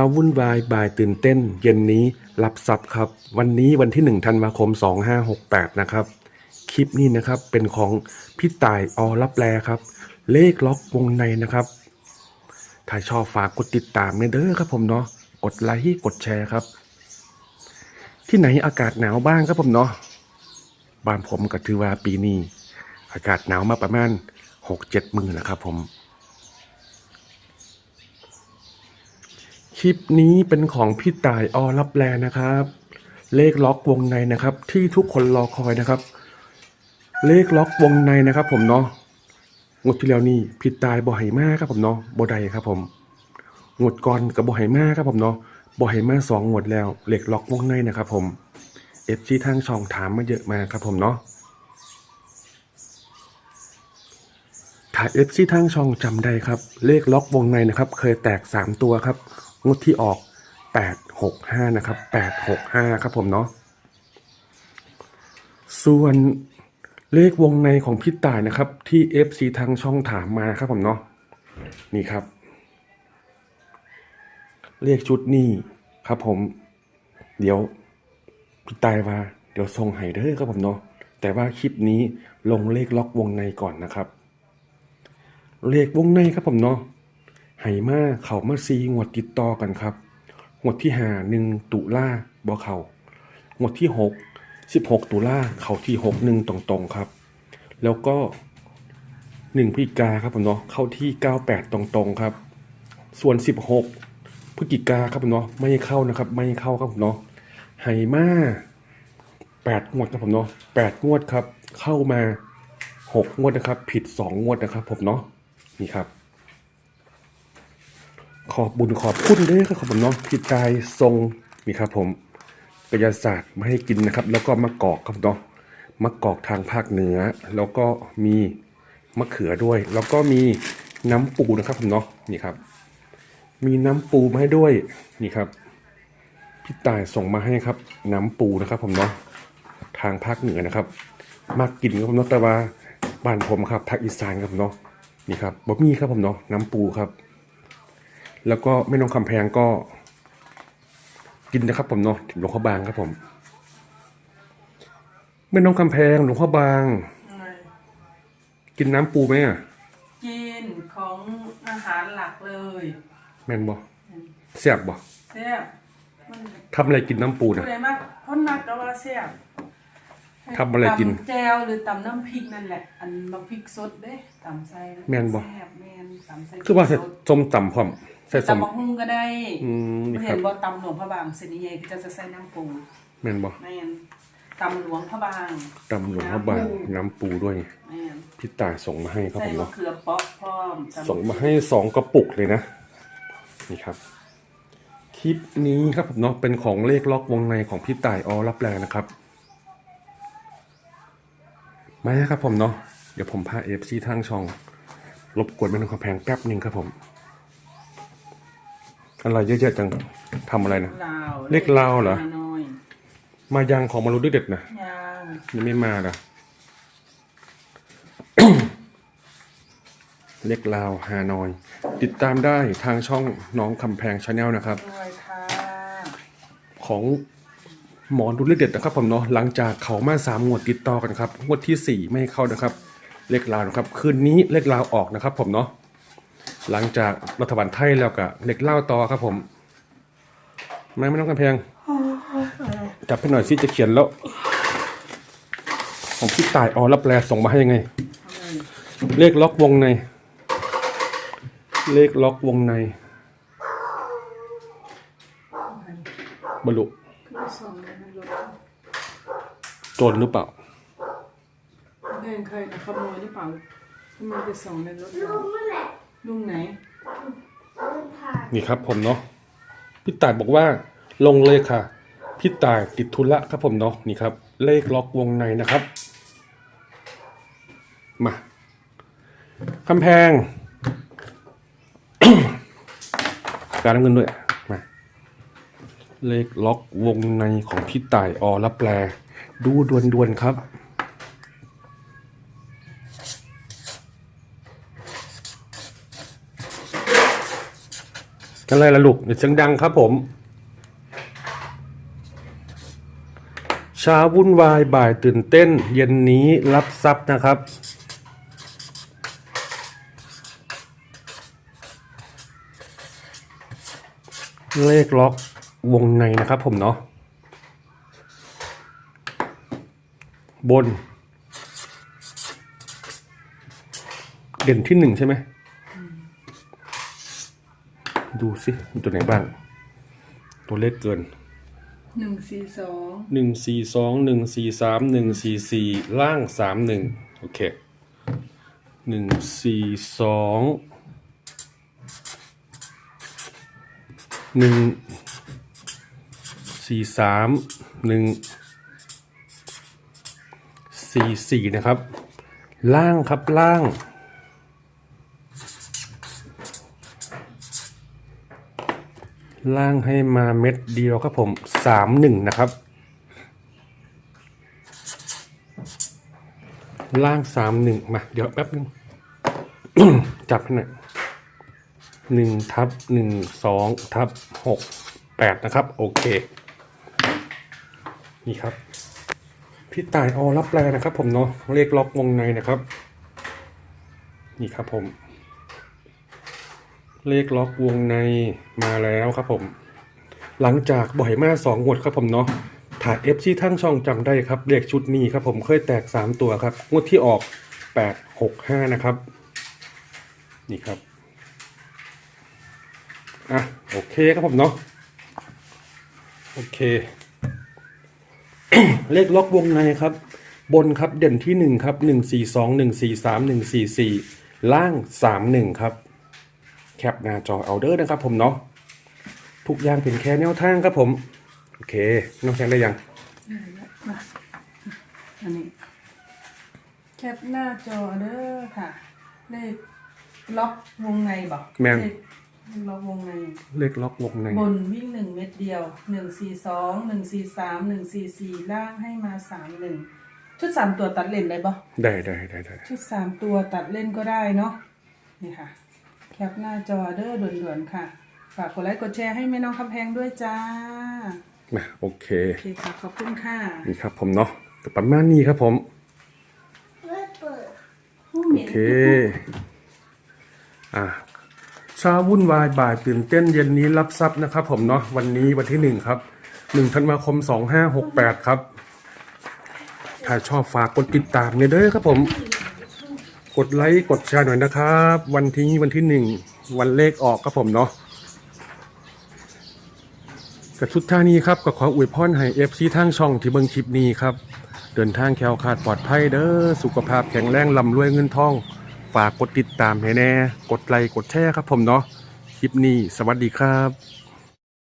าวุ่นวายบ่ายตื่นเต้น เย็นนี้รับทรัพย์ครับ วันนี้วันที่1ธันวาคม 2568 นะครับ คลิปนี้นะครับเป็นของพี่ต่ายอรับแลครับ เลขล็อกวงในนะครับ ถ้าชอบฝากกดติดตามเด้อครับผมเนาะกดไลค์กดแชร์ครับ ที่ไหนอากาศหนาวบ้างครับผมเนาะบ้านผมก็ถือว่าปีนี้ อากาศหนาวมาประมาณหกเจ็ดมือนะครับผม คลิปนี้เป็นของพี่ต่ายอรับแลนะครับ เลขล็อกวงในนะครับ ที่ทุกคนรอคอยนะครับ เลขล็อกวงในนะครับ ผมเนาะงวดที่แล้วนี่พี่ตายบ่ไหมากครับผมเนาะบ่ได้ครับ ผมงวดก่อนกับบ่ไหมากครับผมเนาะบ่ไหมาสองงวดแล้ว เลขล็อกวงในนะครับ ผมเอฟซีทางช่องถามมาเยอะมากครับ ผมเนาะถ้ายเอฟซีทางช่องจำได้ครับ เลขล็อกวงในนะครับ เคยแตก3ตัวครับ งวดที่ออก 865 นะครับ 865 ครับผมเนาะส่วนเลขวงในของพี่ต่ายนะครับ ที่ FC ทางช่องถามมาครับผมเนาะนี่ครับ เลขชุดนี้ครับผม เดี๋ยวพี่ตายว่า เดี๋ยวส่งให้เด้อครับผมเนาะแต่ว่าคลิปนี้ลงเลขล็อกวงในก่อนนะครับ เลขวงในครับผมเนาะ ไหมาเขามาซีงวดติดต่อกันครับงวดที่หาหนึ่งตุลาบ่เขางวดที่หกสิบหกตุลาเขาที่หกหนึ่งตรงๆครับ แล้วก็หนึ่งพฤศจิกาครับผมเนาะเข้าที่เก้าแปดตรงๆครับ ส่วนสิบหกพฤศจิกาครับผมเนาะไม่เข้านะครับ ไม่เข้าครับผมเนาะไหมาแปดงวดครับผมเนาะแปดงวดครับ เข้ามาหกงวดนะครับ ผิดสองงวดนะครับผมเนาะนี่ครับ ขอบบุญขอบคุณเด้วยครับผมเนาะพี่กายทรงนี่ครับผมกายศาสตร์มาให้กินนะครับ แล้วก็มะกอกครับเนาะมะกอกทางภาคเหนือ แล้วก็มีมะเขือด้วย แล้วก็มีน้ำปูนะครับผมเนาะนี่ครับ มีน้ำปูมาให้ด้วยนี่ครับพี่ตายส่งมาให้ครับ น้ำปูนะครับ ผมเนาะทางภาคเหนือนะครับ มากินครับผมเนาะแต่ว่าบ้านผมครับภาคอีสานครับผมเนาะนี่ครับบะหมี่ครับผมเนาะน้ำปูครับ แล้วก็แม่น้องคำแพงก็ กินนะครับผมเนาะหลวงพ่อบางครับผมแม่น้องคำแพงหลวงพ่อบาง กินน้ำปูไหมอะกินของอาหารหลักเลยแม่นบ่เสียบบ่แซ่บมันทำอะไรกินน้ำปูผู้นะใดมากคนมากก็ว่าแซ่บทำอะไรกินตำแจวหรือตำน้ำพริกนั่นแหละ อันบักพริกสดเด้ตำใส่แม่นบ่ แซ่บแม่นตำใส่คือว่าใส่พริกสด ส้มตำพร้อม ใส่ส้มตำบักหุ่งก็ได้อืมนี่คเห็รับนบ่ตำหลวงพระบางเส้นใหญ่ก็จะใส่น้ำปูแม่นบ่แม่นตำหลวงพระบางตำหลวงพ่อบางน้ำปูด้วยแม่นพี่ตายส่งมาให้ครับใส่ผมมะเนาะเขือเปาะพร้อมตำส่งมาให้สองกระปุกเลยนะ นี่ครับ คลิปนี้ครับผมเนาะเป็นของเลขล็อกวงในของพี่ต่ายอรับแรงนะครับมาครับผมเนาะเดี๋ยวผมพาเอฟซีทางช่องรบกวนแม่น้องคำแพงแป๊บหนึ่งครับผม อะไรเยอะๆจังทำอะไรนะ ลาวเลขลาวเหรอฮานอยมายังของมารุด้วยเด็ดนะยาวยังไม่มาล่ะเล็กลาวฮานอย ติดตามได้ทางช่องน้องคำแพงชาแนลนะครับด้วยค่ะของหมอดูเลขเด็ดนะครับผมเนาะหลังจากเขามาสามงวดติดต่อกันครับงวดที่สี่ไม่ให้เข้านะครับ เลขลาวนะครับ คืนนี้เลขลาวออกนะครับผมเนาะ หลังจากรัฐบาลไทยแล้วก็เลขเล่าต่อครับผมมาไม่ต้องกำแพงจับให้หน่อยสิจะเขียนแล้วของพี่ตายออรับแลส่งมาให้ยังไง เลขล็อกวงใน เลขล็อกวงในบรรลุส่งในหรือเปล่าแม่งเคยนะขโมยหรือเปล่าทำไมไปส่งในรถ ลุงไหน นี่ครับผมเนาะพี่ต่ายบอกว่าลงเลยค่ะพี่ต่ายติดธุระครับผมเนาะนี่ครับ เลขล็อกวงในนะครับมาคำแพง การเงินด้วยมาเลขล็อกวงในของพี่ต่ายอรับแปล ดูดวนๆครับ คอะไรล่ะลูกเดี๋ยวเสียงดังครับผม เช้าวุ่นวายบ่ายตื่นเต้น เย็นนี้รับทรัพย์นะครับ เลขล็อกวงในนะครับผมเนาะบน เด่นที่หนึ่งใช่ไหม ดูสิมีตัวไหนบ้าง ตัวเลขเกินหนึ่งสี่สองหนึ่งสี่สองหนึ่งสี่สามหนึ่งสี่สี่ล่างสามหนึ่งโอเคหนึ่งสี่สองหนึ่งสี่สามหนึ่งสี่สี่นะครับ ล่างครับล่าง ล่างให้มาเม็ดเดียวครับผมสามหนึ่งนะครับ ล่างสามหนึ่งมาเดี๋ยวแป๊บนึง จับให้หน่อยหนึ่งทับหนึ่งสองทับหกแปดนะครับ โอเค นี่ครับ พี่ตายออรับแปลนะครับผมเนาะเลขล็อกวงในนะครับ นี่ครับผม เลขล็อกวงในมาแล้วครับผม หลังจากบ่อยมากสองงวดครับผมเนาะถ่ายเอฟซีทั้งช่องจำได้ครับเลขชุดนี้ครับผมเคยแตก3ตัวครับงวดที่ออก8 6 5นะครับ นี่ครับอะโอเคครับผมเนาะโอเค เลขล็อกวงในครับ บนครับเด่นที่1ครับ1 4 2 1 4 3 1 4 4ล่าง3 1ครับ แคปหน้าจอเอาเดอร์นะครับผมเนาะทุกอย่างเป็นแค่แนวทางครับผม โอเค น้องแซงได้ยังมาอันนี้แคปหน้าจอเด้อค่ะเลขล็อกวงในบอกแม่น เลขล็อกวงใน เลขล็อกวงในบนวิ่งหนึ่งเม็ดเดียวหนึ่งสี่สองหนึ่งสี่สามหนึ่งสี่สี่ล่างให้มาสามหนึ่งชุดสามตัวตัดเล่นได้ปะได้ได้ได้ได้ชุดสามตัวตัดเล่นก็ได้เนาะนี่ค่ะแค ปหน้าจอเด้อด่วนๆค่ะ ฝากกดไลค์กดแชร์ให้แม่น้องคำแพงด้วยจ้ามาโอเค โอเคค่ะ ขอบคุณค่ะนี่ครับผมเนาะก็ประมาณนี้ครับผมโอ้โอเหม็นเค อะเช้าวุ่นวายบ่ายตื่นเต้นเย็นนี้รับทรัพย์นะครับผมเนาะวันนี้วันที่หนึ่งครับหนึ่งธันวาคมสองห้าหกแปดครับ ถ้าชอบฝากกดติดตามเนี่ยเด้อครับผมก ดไลค์กดแชร์หน่อยนะครับ วันที่วันที่หนึ่งวันเลขออกครับผมเนาะกับชุดท่านี้ครับก็ขออวยพรให้เอฟซีทางช่องที่เบิ่งคลิปนี้ครับ เดินทางแคล้วคลาดปลอดภัยเด้อสุขภาพแข็งแรงลำรวยเงินทอง ฝากกดติดตามให้แน่ กดไลค์กดแชร์ครับผมเนาะคลิปนี้สวัสดีครับ